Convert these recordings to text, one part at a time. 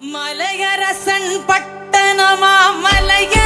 Malaiyarasan பட்டணமா? Malayanur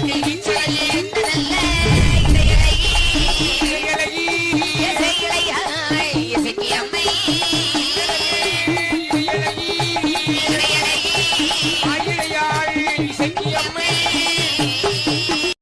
Thank you.